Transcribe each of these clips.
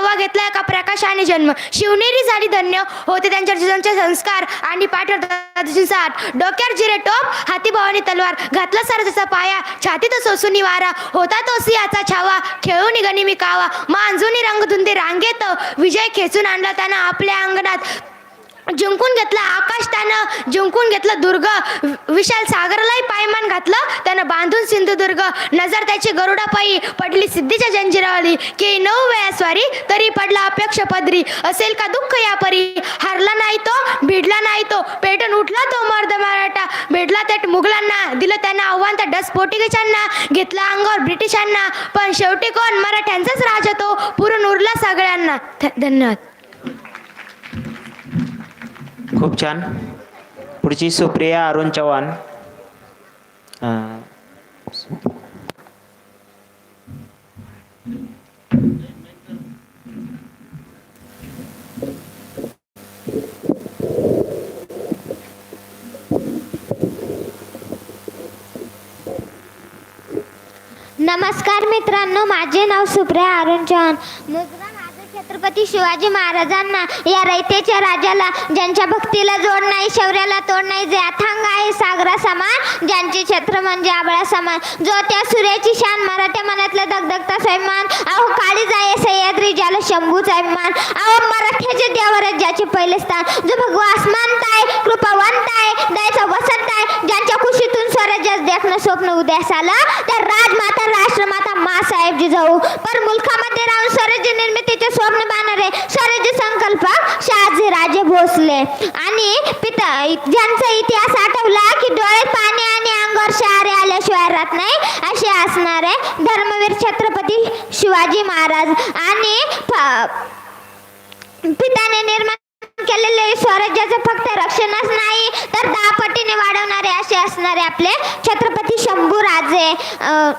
तेव्हा घेतला एका प्रकाशाने जन्म? शिवनेरी झाली धन्य होते त्यांच्या जीवनाचे संस्कार आणि पाठवतात साथ. डोक्यावर जिरे टोप हाती भावानी तलवार घातला सारथाचा पाया छातीत सोसून वारा होता तो सियाचा छावा खेळून मी कावा मांजुनी रंगधुंदी रांगेत विजय खेचून आणला त्यांना आपल्या अंगणात. जिंकून घेतला आकाश त्यानं जिंकून घेतलं दुर्ग वि- विशाल सागरालाही पायमान घातलं त्यानं बांधून सिंधुदुर्ग नजर त्याची गरुडापायी पडली सिद्धीच्या जंजिरावली की नऊ वेळा स्वारी तरी पडला अपेक्ष पदरी. असेल का दुःख या परी हरला नाही तो भिडला नाही तो पेटून उठला तो मर्द मराठा. भेटला थेट मुघलांना दिलं त्यांना आव्हान त्या डस पोर्टुगीजांना घेतला अंगावर ब्रिटिशांना. पण शेवटी कोण? मराठ्यांचाच राजा तो पुरून उरला सगळ्यांना. धन्यवाद. खूप छान. पुढची सुप्रिया अरुण चव्हाण. नमस्कार मित्रांनो माझे नाव सुप्रिया अरुण चव्हाण. छत्रपती शिवाजी महाराजांना या रयतेच्या राजाला ज्यांच्या भक्तीला जोड नाही शौर्याला तोड नाही जे अथांग आहे सागरा समान ज्यांचे छत्र म्हणजे आबळा समान. जो त्या सूर्याची शान मराठ्या मनातला दगदगता सैमान. अहो काळी जाये सह्याद्री ज्याला शंभूचा अभिमान अहो मराठ्याचे देवर ज्याचे पहिले स्थान. जो भगवा आसमानत आहे कृपावंत आहे दयाचा वसंत आहे ज्यांच्या खुशीतून स्वराज्यात देखणं स्वप्न उद्यास आलं तर राजमाता राष्ट्रमाता मासाहेब जिजाऊ पर मुलखामध्ये राहून स्वप्न स्वराज्य संकल्पक शहाजी राजे भोसले. आणि पिता ज्यांचा इतिहास आठवला की डोळे पाणी आणि अंगावर शहारे आल्याशिवाय राहत नाही असे असणारे धर्मवीर छत्रपती शिवाजी महाराज. आणि पिताने निर्माण केलेले स्वराज्याचे फक्त रक्षणच नाही तर दहा पटीने वाढवणारे असे असणारे आपले छत्रपती शंभू राजे अं,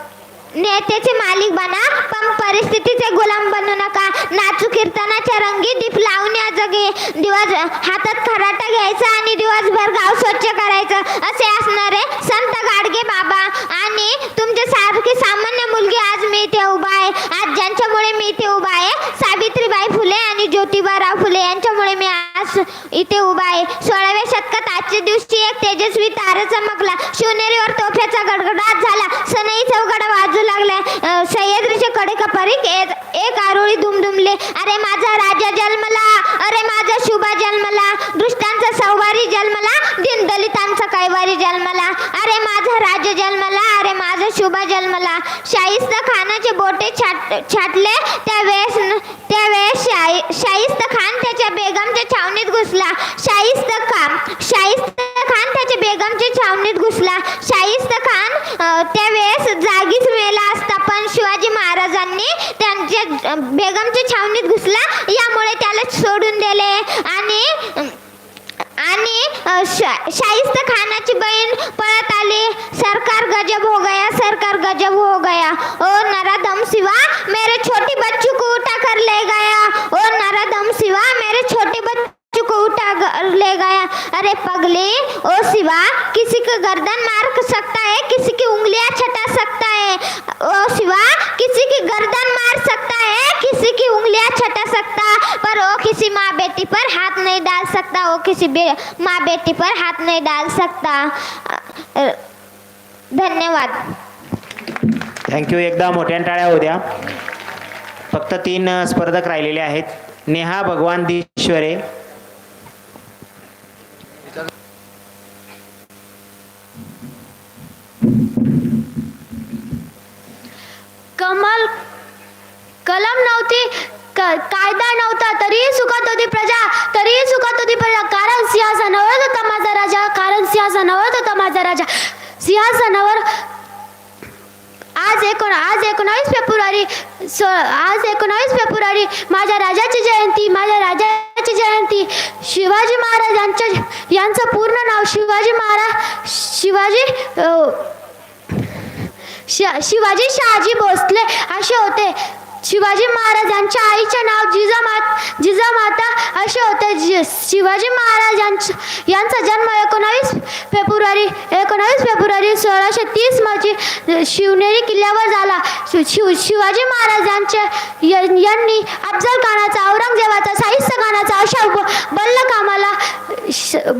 नेत्याचे मालिक बना पण परिस्थितीचे गुलाम बनू नका. नाचू कीर्तनाच्या रंगी दीप लावण्या जगे. दिवस हातात खराटा घ्यायचा आणि दिवसभर गाव स्वच्छ करायचं. असे असणारे संत गाडगे बाबा. आणि तुमच्या सारखी सामान्य मुलगी आज मी इथे उभा आहे. आज ज्यांच्यामुळे मी इथे उभा आहे सावित्रीबाई फुले आणि ज्योतिबाराव फुले यांच्यामुळे मी आज इथे उभा आहे. सोळाव्या शतकात आजच्या दिवशी एक तेजस्वी तारा चमकला शिवनेरीवर तोफ्याचा गडगडाट झाला. सनई चौघडा वाजू लागला सह्याद्रीचे कडे कपारीक एक दुमदुमले. अरे माझा राजा जन्मला. अरे माझा शुभा जन्मला. दृष्टांचा सौवारी जन्मला. दिन दलितांचा कैवारी जन्मला. अरे माझा राजा जन्मला. अरे माझा शुभा जन्मला. शाहिस्त खानाचे बोटे छाट छाटले. त्यावेळेस त्यावेळेस शाही शाहिस्त खान त्याच्या बेगमच्या छावणीत घुसला. शाहिस्त खान शाहिस्त खान त्याच्या बेगमच्या छावणीत घुसला. शाहिस्त खान त्यावेळेस जागीच मेला असता. पण शिवाजी महाराजांनी त्यांच्या अं, बेगमच्या छावणीत घुसला यामुळे त्याला सोडून दिले. आणि अं, आणि शा शाहिस्त खानाची बहीण पळत आली. सरकार गजब हो गया सरकार गजब हो गया. ओ नरादम सिवा मेरे छोटी बच्चू को उठा कर ले गया. ओ नरादम सिवा मेरे छोटे बच्चू को उठा ले गया. अरे पगले ओ सिवा किसी को गर्दन मार सकता है किसी सकता वो किसी बे माँ बेटी पर हाथ नहीं डाल सकता। धन्यवाद। थँक्यू एकदा मोठ्या टाळ्या होत्या फक्त तीन स्पर्धक राहिलेले आहेत. नेहा भगवान दिश्वरे. कमल कलम नव्हती कायदा नव्हता तरीही सुखात होती प्रजा तरीही सुखात होती प्रजा कारण सिंहासनावर होता माझा राजा कारण सिंहासनावर होता माझा राजा सिंहासनावर आज एकोण आज एकोणावीस फेब्रुवारी सो आज एकोणावीस फेब्रुवारी माझ्या राजाची जयंती माझ्या राजाची जयंती. शिवाजी महाराज यांच्या यांचं पूर्ण नाव शिवाजी महाराज शिवाजी शिवाजी शहाजी भोसले असे होते. शिवाजी महाराजांच्या आईचे नाव जिजामात जिजामाता असे होते. जि शिवाजी महाराज यांचा जन्म एकोणावीस फेब्रुवारी एकोणावीस फेब्रुवारी सोळाशे तीसमध्ये शिवनेरी किल्ल्यावर झाला. शि- शिव शिवाजी महाराजांचे यांनी अफजल खानाचा औरंगजेबाचा साहित्य खानाचा अशा बल्ल बल्लकामाला श-